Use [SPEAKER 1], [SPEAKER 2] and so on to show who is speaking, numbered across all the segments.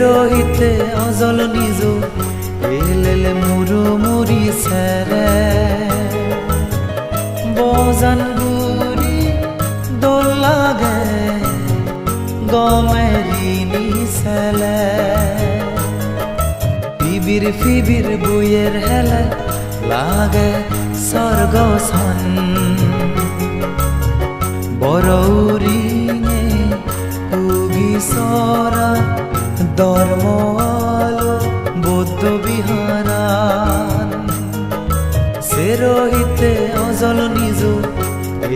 [SPEAKER 1] রহিতে অজল নিজ, এলেলে মুরু মুরি সেরে বজান গুরি দোল লাগে, গমেরি নিসেলে ফিবির ফিবির বুয়ের হেলে লাগে স্বর্গ সন। বরৌরিঙে উগি সরা ধর্ম আলো বৌদ্ধ বিহারান সে রহিতে অজল নিজ,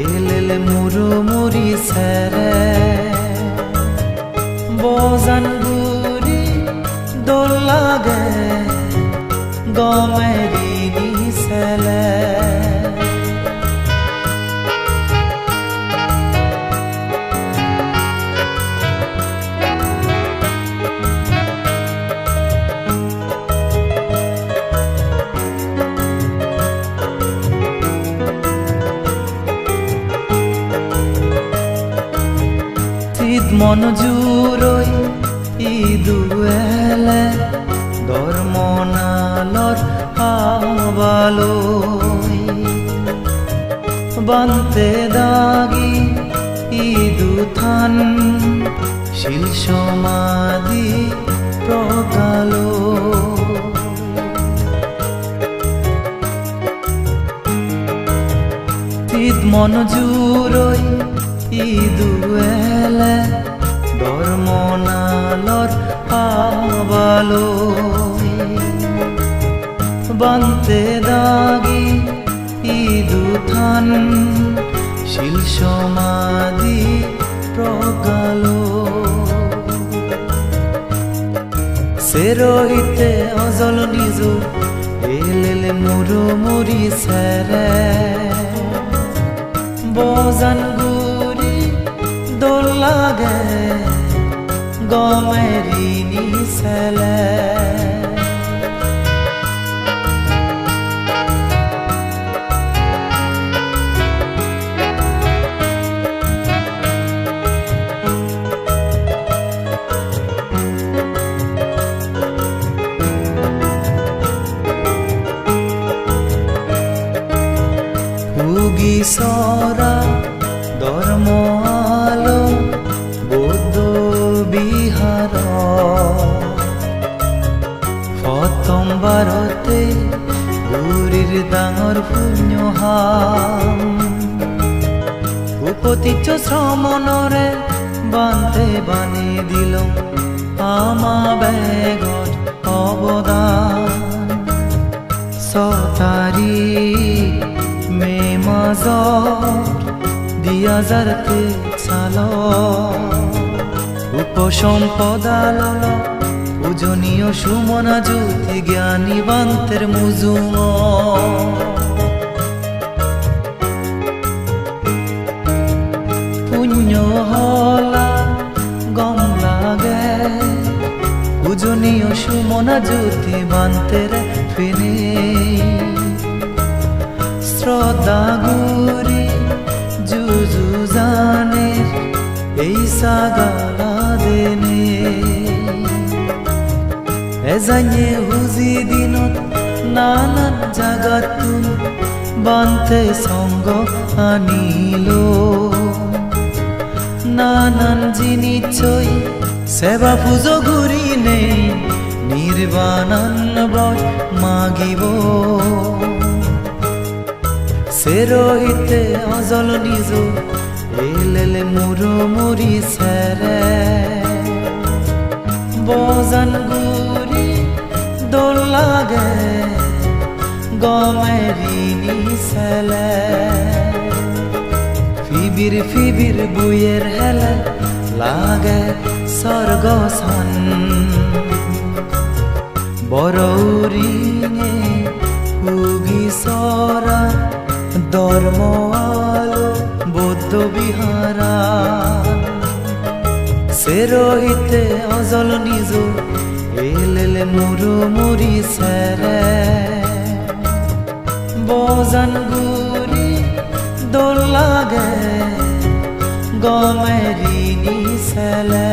[SPEAKER 1] এলেলে মুরু মুরি সেরে বজান গুরি দোল লাগে গমেরি নিসেলে মন জুরই ইদুয়েলে ধর্ম নালর বান্তে দাগি ইদু থান, শিল সমাধি প্রকালো মন জুরই ইদুয়েলে আবালো বান্তে দাগি ইদু থান শিল সমাধি প্রগালো। সে রহিতে অজল নিজ, এলেলে মুরু মুরি সেরে বজান গুরি দোল লাগে। উগি বিহার প্রথম ভারতে গুরির ডাঙর পুণ্যহাম। উপতিচ শ্রমণরে বান্ধে বানি দিল আমা বেগর অবদান। সতারি মে মাজর দিয়া যারতে চাল উপসম্পদাল পূজনীয় সুমনা জ্যোতি জ্ঞানী বান্তের মুজুম পুণ্য হলা গম লাগে পূজনীয় সুমনা জ্যোতি বান্তের ফেনে। শ্রদ্ধা গুরি জুজু জানে এই সাগালা এজাnye হুজি দিনত নানান জাগাতুন বান্তে সঙ্গ আনিল। নানান জিনিসই সেবা পুজো ঘুরি নেই নির্বাণান বয় মাগিব। সে রহিতে অজল নিজ এলেলে মুরু মুরি সেরে। বজান দোল লাগে গমেরি নিসেলে ফিবির ফিবির বুয়ের হেলে লাগে স্বর্গ সন। বরৌরিঙে উগি সরা, ধর্ম আলো বৌদ্ধ বিহারা। সে রহিতে অজল নিজ এলেলে মুরু মুরি সেরে বজান গুরি দোল লাগে গমেরি নিসেলে